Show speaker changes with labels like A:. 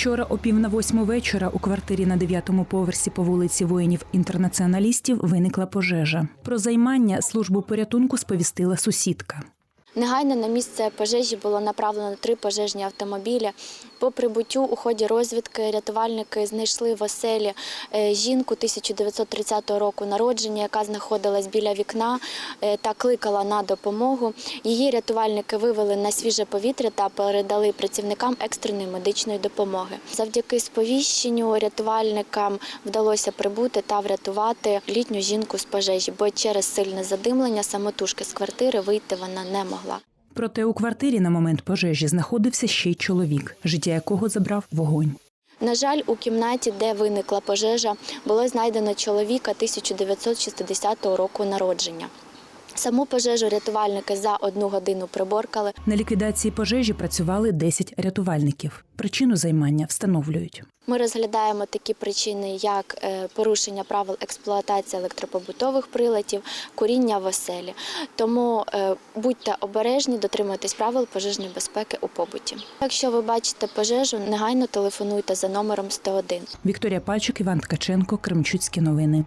A: Вчора о пів на восьму вечора у квартирі на дев'ятому поверсі по вулиці воїнів-інтернаціоналістів виникла пожежа. Про займання службу порятунку сповістила сусідка.
B: Негайно на місце пожежі було направлено три пожежні автомобілі. По прибуттю у ході розвідки рятувальники знайшли в оселі е, жінку 1930 року народження, яка знаходилась біля вікна е, та кликала на допомогу. Її рятувальники вивели на свіже повітря та передали працівникам екстреної медичної допомоги. Завдяки сповіщенню рятувальникам вдалося прибути та врятувати літню жінку з пожежі, бо через сильне задимлення самотужки з квартири вийти вона не могла.
A: Проте у квартирі на момент пожежі знаходився ще й чоловік, життя якого забрав вогонь.
B: На жаль, у кімнаті, де виникла пожежа, було знайдено чоловіка 1960 року народження. Саму пожежу рятувальники за одну годину приборкали.
A: На ліквідації пожежі працювали 10 рятувальників. Причину займання встановлюють.
B: Ми розглядаємо такі причини, як е, порушення правил експлуатації електропобутових приладів, куріння в оселі. Тому е, будьте обережні, дотримуйтесь правил пожежної безпеки у побуті. Якщо ви бачите пожежу, негайно телефонуйте за номером 101.
A: Вікторія Пальчик, Іван Ткаченко, Кремчуцькі новини.